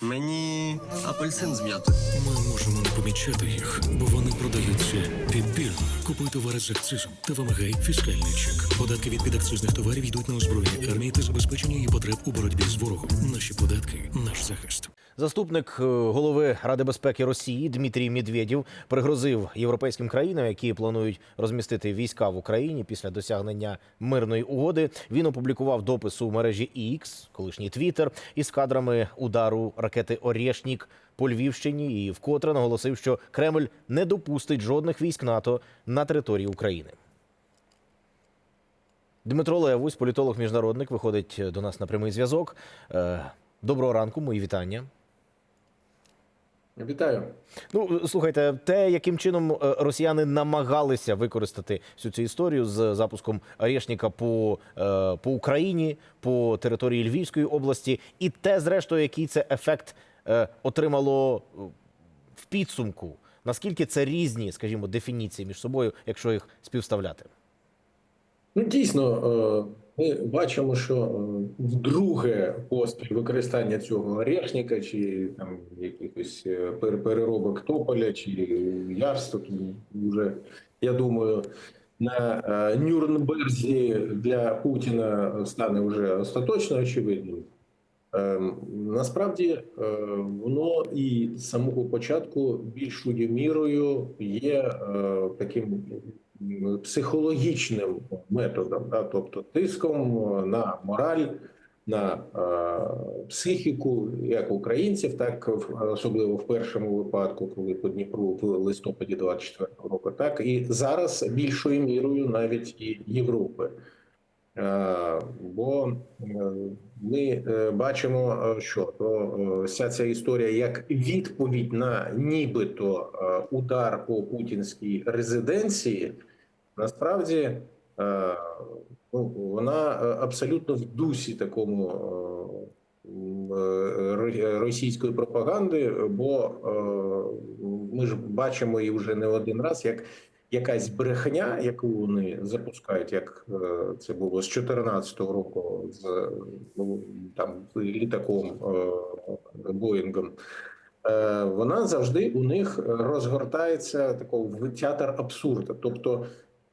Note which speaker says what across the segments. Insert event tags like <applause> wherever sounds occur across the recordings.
Speaker 1: Мені апельсин з м'ятою.
Speaker 2: Ми можемо не помічати їх, бо вони продаються підбірно. Купуй товари з акцизом та вимагай фіскальний чек. Податки від підакцизних товарів йдуть на озброєння армії та забезпечення її потреб у боротьбі з ворогом. Наші податки наш захист.
Speaker 3: Заступник е, голови Ради безпеки Росії Дмитрій Медведєв пригрозив європейським країнам, які планують розмістити війська в Україні після досягнення мирної угоди. Він опублікував допис у мережі X, колишній Твіттер, із кадрами удару ракети Орєшнік по Львівщині і вкотре наголосив, що Кремль не допустить жодних військ НАТО на території України. Дмитро Левусь, політолог міжнародник, виходить до нас на прямий зв'язок. Е, Доброго ранку, мої вітання.
Speaker 4: Вітаю.
Speaker 3: Ну, слухайте, те, яким чином е, росіяни намагалися використати всю цю історію з запуском Орешника по, е, по Україні, по території Львівської області, і те, зрештою, який це ефект е, отримало в підсумку. Наскільки це різні, скажімо, дефініції між собою, якщо їх співставляти?
Speaker 4: Ну, дійсно, ми бачимо, що е, вдруге поспіль використання цього орешника чи там якихось е, переробок тополя чи явства, вже я думаю, на е, Нюрнберзі для Путіна стане вже остаточно очевидним. Е, Насправді воно і з самого початку більшою мірою є таким психологічним методом, да? тобто тиском на мораль, на е, психіку як українців, так особливо в першому випадку, коли по Дніпру в листопаді 24 року, так і зараз більшою мірою навіть і Європи. Е, Бо е, ми е, бачимо, що то вся ця історія як відповідь на нібито удар по путінській резиденції, насправді ну, вона абсолютно в дусі такому російської пропаганди, бо ми ж бачимо і вже не один раз, як якась брехня, яку вони запускають, як е, це було з 2014 року з ну, там літаком е, Боїнгом. е, Вона завжди у них розгортається такого в театр абсурда. Тобто,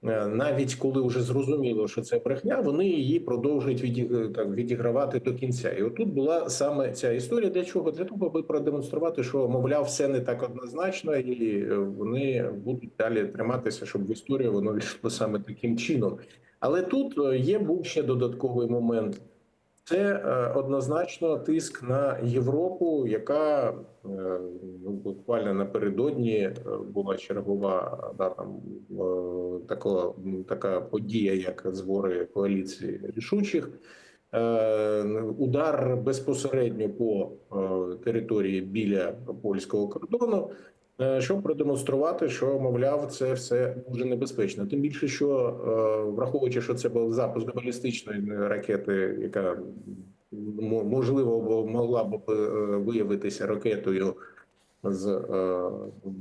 Speaker 4: навіть коли вже зрозуміло, що це брехня, вони її продовжують відіг- так, відігравати до кінця. І отут була саме ця історія. Для чого? Для того, аби продемонструвати, що мовляв, все не так однозначно, і е, вони будуть далі триматися, щоб в історію воно <laughs> війшло саме таким чином. Але тут е, є був ще додатковий момент. Це е, однозначно тиск на Європу, яка е, ну, буквально напередодні е, була чергова да, там, е, така, подія, як збори коаліції рішучих. Удар безпосередньо по території біля польського кордону, щоб продемонструвати, що мовляв, це все дуже небезпечно. Тим більше, що е, враховуючи, що це був запуск балістичної ракети, яка можливо могла б е, виявитися ракетою з е,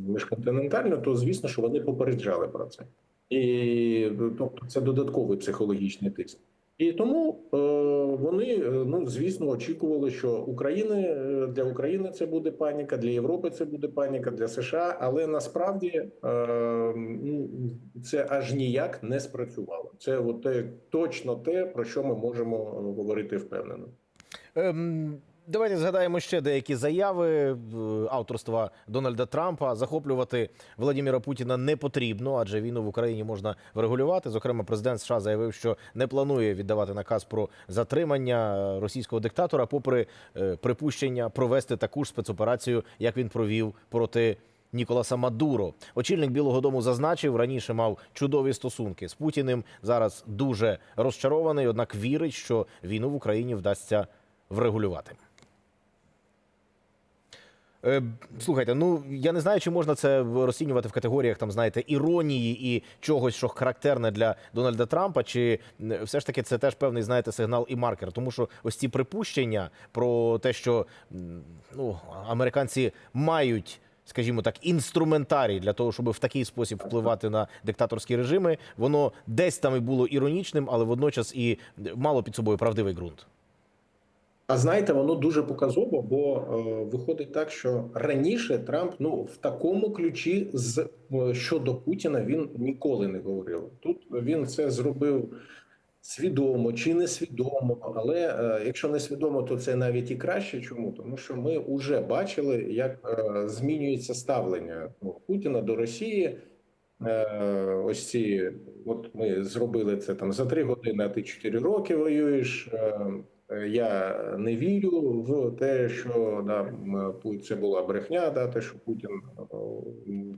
Speaker 4: міжконтинентальною, то звісно, що вони попереджали про це. І тобто це додатковий психологічний тиск. І тому е, вони е, ну звісно очікували, що України е, для України це буде паніка, для Європи це буде паніка, для США, але насправді ну, це аж ніяк не спрацювало. Це от те, точно те, про що ми можемо говорити впевнено.
Speaker 3: Ем, давайте згадаємо ще деякі заяви е, авторства Дональда Трампа. Захоплювати Владимира Путіна не потрібно, адже війну в Україні можна врегулювати. Зокрема, президент США заявив, що не планує віддавати наказ про затримання російського диктатора, попри е, припущення провести таку ж спецоперацію, як він провів проти. Ніколаса Мадуро, очільник Білого Дому, зазначив, раніше мав чудові стосунки з Путіним. Зараз дуже розчарований, однак вірить, що війну в Україні вдасться врегулювати. Е, Слухайте, ну я не знаю, чи можна це розцінювати в категоріях там, знаєте, іронії і чогось, що характерне для Дональда Трампа, чи все ж таки це теж певний, знаєте, сигнал і маркер. Тому що ось ці припущення про те, що ну, американці мають. Скажімо так, інструментарій для того, щоб в такий спосіб впливати на диктаторські режими, воно десь там і було іронічним, але водночас і мало під собою правдивий ґрунт.
Speaker 4: А знаєте, воно дуже показово, бо е, виходить так, що раніше Трамп ну в такому ключі з е, щодо Путіна він ніколи не говорив. Тут він це зробив свідомо чи несвідомо, але е, якщо не свідомо, то це навіть і краще. Чому? Тому що ми вже бачили, як е, змінюється ставлення ну, Путіна до Росії. Е, ось ці, от ми зробили це там за три години, а ти чотири роки воюєш. Я не вірю в те, що да, це була брехня, да, те, що Путін е,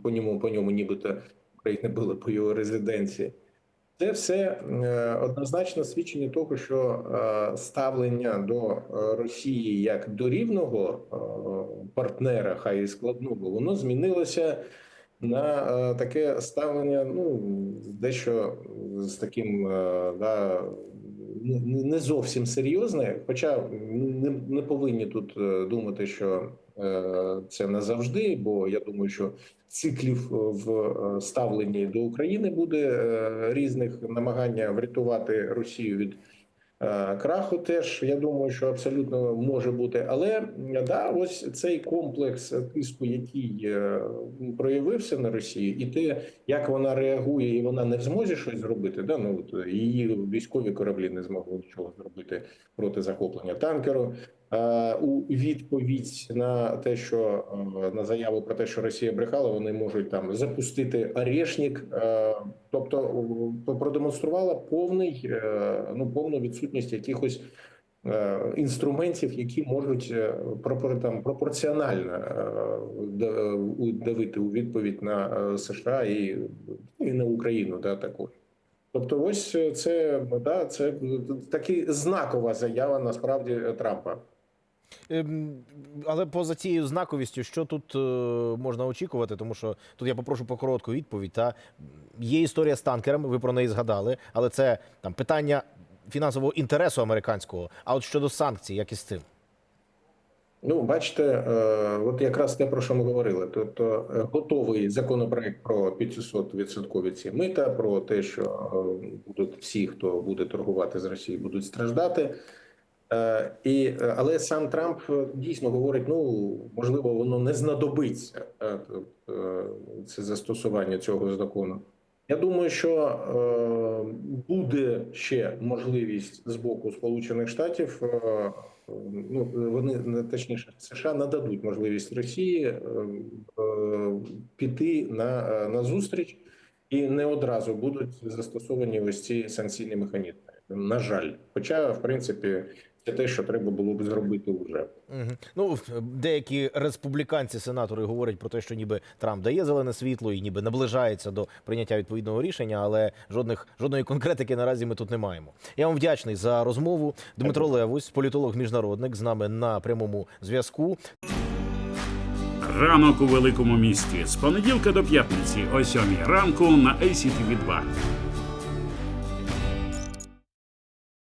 Speaker 4: по ньому, по ньому нібито Україна <laughs> була по його резиденції. Це все е, однозначно свідчення того, що е, ставлення до Росії як до рівного партнера, хай і складного, воно змінилося на е, таке ставлення, ну дещо з таким е, да, не- зовсім серйозне. Хоча не, не повинні тут е, думати, що е, це назавжди, бо я думаю, що циклів в е, ставленні до України буде е, різних намагання врятувати Росію від. Е, Краху теж я думаю, що абсолютно може бути, але да, ось цей комплекс тиску, який е, проявився на Росії, і те, як вона реагує, і вона не в змозі щось зробити. Да, ну от її військові кораблі не змогли нічого зробити проти захоплення танкеру. Е, У відповідь на те, що е, на заяву про те, що Росія брехала, вони можуть там запустити орешник, е, тобто е, продемонструвала повний е, ну повну відсутність якихось. е, Інструментів, які можуть там, пропорціонально давити у відповідь на США і, і на Україну, да, також. Тобто, ось це да, це таки знакова заява насправді Трампа.
Speaker 3: Ем, Але поза цією знаковістю, що тут е, можна очікувати, тому що тут я попрошу по коротку відповідь. Та є історія з танкерами, ви про неї згадали, але це там питання фінансового інтересу американського. А от щодо санкцій, як із цим?
Speaker 4: Ну, бачите, е, от якраз те, про що ми говорили. Тобто е, готовий законопроект про 500% ці мита, про те, що будуть всі, хто буде торгувати з Росією, будуть страждати. Е, І, е, але сам Трамп е, дійсно говорить: ну можливо, воно не знадобиться це застосування цього закону. Я думаю, що буде ще можливість з боку Сполучених Штатів. Ну вони точніше США нададуть можливість Росії піти на, на зустріч, і не одразу будуть застосовані ось ці санкційні механізми. На жаль, хоча в принципі це те, що треба було б зробити вже.
Speaker 3: Угу. Ну, деякі республіканці, сенатори говорять про те, що ніби Трамп дає зелене світло і ніби наближається до прийняття відповідного рішення, але жодних жодної конкретики наразі ми тут не маємо. Я вам вдячний за розмову. Дмитро Левусь, політолог міжнародник, з нами на прямому зв'язку.
Speaker 5: Ранок у великому місті з понеділка до п'ятниці о 7 ранку на ACTV 2